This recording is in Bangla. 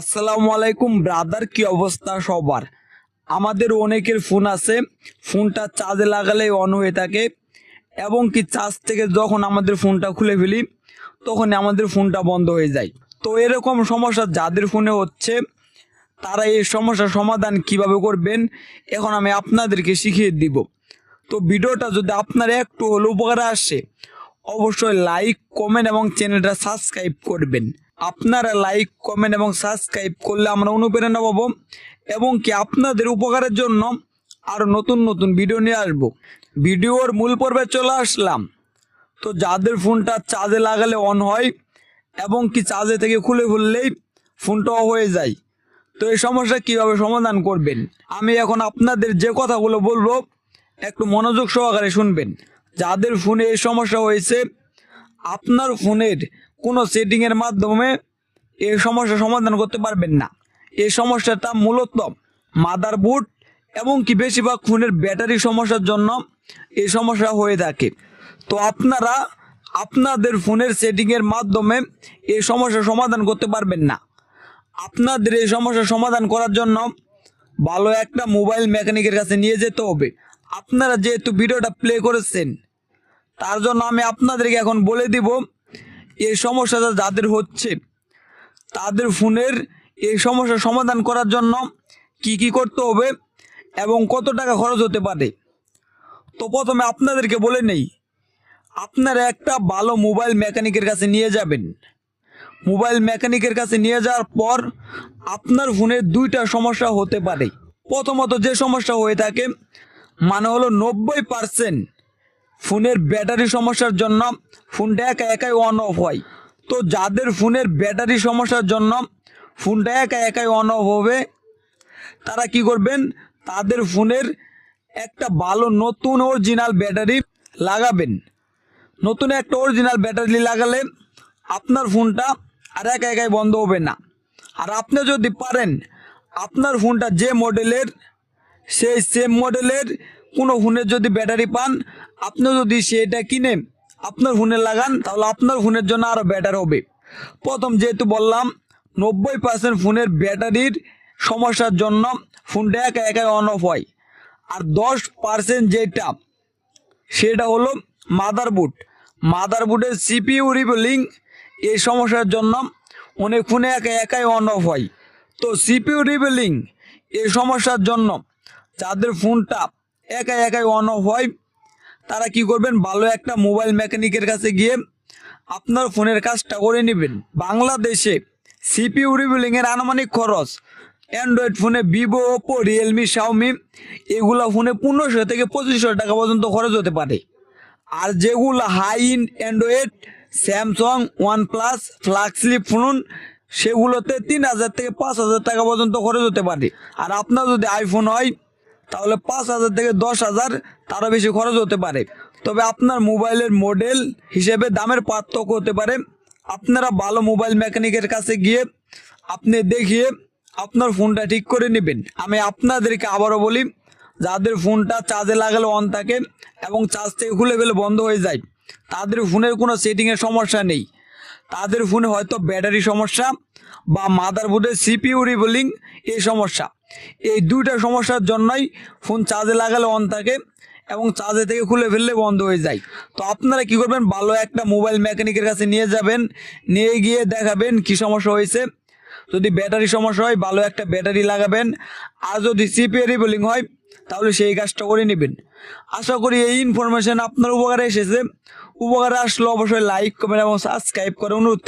আসসালামু আলাইকুম ব্রাদার কি অবস্থা সবার? আমাদের অনেকের ফোন আছে ফোনটা চার্জে লাগালে অন হয়ে থাকে, এবং কি চার্জ থেকে যখন আমাদের ফোনটা খুলে ফেলি তখন আমাদের ফোনটা বন্ধ হয়ে যায়। তো এরকম সমস্যা যাদের ফোনে হচ্ছে, তারা এই সমস্যার সমাধান কীভাবে করবেন, এখন আমি আপনাদেরকে শিখিয়ে দিব। তো ভিডিওটা যদি আপনার একটু হলে উপকারে আসে, অবশ্যই লাইক কমেন্ট এবং চ্যানেলটা সাবস্ক্রাইব করবেন। আপনারা লাইক কমেন্ট এবং সাবস্ক্রাইব করলে আমরা অনুপ্রেরণা পাবো এবং কি আপনাদের উপকারের জন্য আরও নতুন নতুন ভিডিও নিয়ে আসব। ভিডিওর মূল পর্বে চলে আসলাম। তো যাদের ফোনটা চার্জে লাগালে অন হয় এবং কি চার্জে থেকে খুলে ফেললেই ফোনটা হয়ে যায়। তো এই সমস্যা কীভাবে সমাধান করবেন? আমি এখন আপনাদের যে কথাগুলো বলব, একটু মনোযোগ সহকারে শুনবেন। যাদের ফোনে এই সমস্যা হয়েছে, আপনার ফোনের কোনো সেটিংয়ের মাধ্যমে এই সমস্যা সমাধান করতে পারবেন না। এই সমস্যাটা মূলত মাদার মাদারবোর্ড এবং কি বেশিরভাগ ফোনের ব্যাটারি সমস্যার জন্য এই সমস্যা হয়ে থাকে। তো আপনারা আপনাদের ফোনের সেটিংয়ের মাধ্যমে এই সমস্যার সমাধান করতে পারবেন না। আপনাদের এই সমস্যার সমাধান করার জন্য ভালো একটা মোবাইল মেকানিকের কাছে নিয়ে যেতে হবে। আপনারা যেহেতু ভিডিওটা প্লে করেছেন, তার জন্য আমি আপনাদেরকে এখন বলে দিব এই সমস্যাটা যাদের হচ্ছে, তাদের ফোনের এই সমস্যার সমাধান করার জন্য কি কি করতে হবে এবং কত টাকা খরচ হতে পারে। তো প্রথমে আপনাদেরকে বলে নেই, আপনারা একটা ভালো মোবাইল মেকানিকের কাছে নিয়ে যাবেন। মোবাইল মেকানিকের কাছে নিয়ে যাওয়ার পর আপনার ফোনের দুইটা সমস্যা হতে পারে। প্রথমত যে সমস্যা হয়ে থাকে মানে হলো নব্বই পার্সেন্ট ফোনের ব্যাটারি সমস্যার জন্য ফোনটা একা একাই অন অফ হয়। তো যাদের ফোনের ব্যাটারি সমস্যার জন্য ফোনটা একা একাই অন অফ হবে, তারা কি করবেন? তাদের ফোনের একটা ভালো নতুন অরিজিনাল ব্যাটারি লাগাবেন। নতুন একটা অরিজিনাল ব্যাটারি লাগালে আপনার ফোনটা আর একা একাই বন্ধ হবে না। আর আপনি যদি পারেন, আপনার ফোনটা যে মডেলের সেই সেম মডেলের কোনো ফোনের যদি ব্যাটারি পান আপনি যদি সেটা কিনে আপনার ফোনে লাগান, তাহলে আপনার ফোনের জন্য আরও ব্যাটার হবে। প্রথম যেহেতু বললাম, নব্বই পার্সেন্ট ফোনের ব্যাটারির সমস্যার জন্য ফোনটা একা একাই অন অফ হয়। আর দশ পার্সেন্ট যেটা, সেটা হলো মাদারবোর্ড মাদারবোর্ডের সিপিইউ রিবেলিং এই সমস্যার জন্য অনেক ফোনে একা একাই অন অফ হয়। তো সিপিইউ রিবেলিং এই সমস্যার জন্য যাদের ফোনটা একা একাই অন অফ হয়। তারা কি করবেন? ভালো একটা মোবাইল মেকানিকের কাছে গিয়ে আপনার ফোনের কাজটা করে নেবেন। বাংলাদেশে সিপিইউ রিবিলিং এর আনুমানিক খরচ অ্যান্ড্রয়েড ফোনে ভিভো ওপো রিয়েলমি শাওমি এগুলো ফোনে পনেরোশো থেকে পঁচিশশো টাকা পর্যন্ত খরচ হতে পারে। আর যেগুলো high end Android Samsung OnePlus flagship phone সেগুলোতে তিন হাজার থেকে পাঁচ হাজার টাকা পর্যন্ত খরচ হতে পারে। আর আপনার যদি আইফোন হয় তাহলে পাঁচ হাজার থেকে দশ হাজার তারও বেশি খরচ হতে পারে। তবে আপনার মোবাইলের মডেল হিসেবে দামের পার্থক্য হতে পারে। আপনারা ভালো মোবাইল মেকানিকের কাছে গিয়ে আপনি দেখিয়ে আপনার ফোনটা ঠিক করে নেবেন। আমি আপনাদেরকে আবারও বলি, যাদের ফোনটা চার্জে লাগালে অন থাকে এবং চার্জ থেকে খুলে ফেলে বন্ধ হয়ে যায়, তাদের ফোনের কোনো সেটিংয়ের সমস্যা নেই। তাদের ফোনে হয়তো ব্যাটারি সমস্যা বা মাদারবোর্ডের সিপিইউ রিবোলিং এই সমস্যা। এই দুইটা সমস্যার জন্যই ফোন চার্জে লাগালে অন থাকে এবং চার্জে থেকে খুলে ফেললে বন্ধ হয়ে যায়। তো আপনারা কি করবেন? ভালো একটা মোবাইল মেকানিকের কাছে নিয়ে যাবেন, নিয়ে গিয়ে দেখাবেন কি সমস্যা হয়েছে। যদি ব্যাটারি সমস্যা হয়, ভালো একটা ব্যাটারি লাগাবেন। আর যদি সিপিআর রিবোলিং হয়, তাহলে সেই কাজটা করে নেবেন। আশা করি এই ইনফরমেশন আপনার উপকারে এসেছে। উপকারে আসলে অবশ্যই লাইক কমেন্ট এবং সাবস্ক্রাইব করে অনুরোধ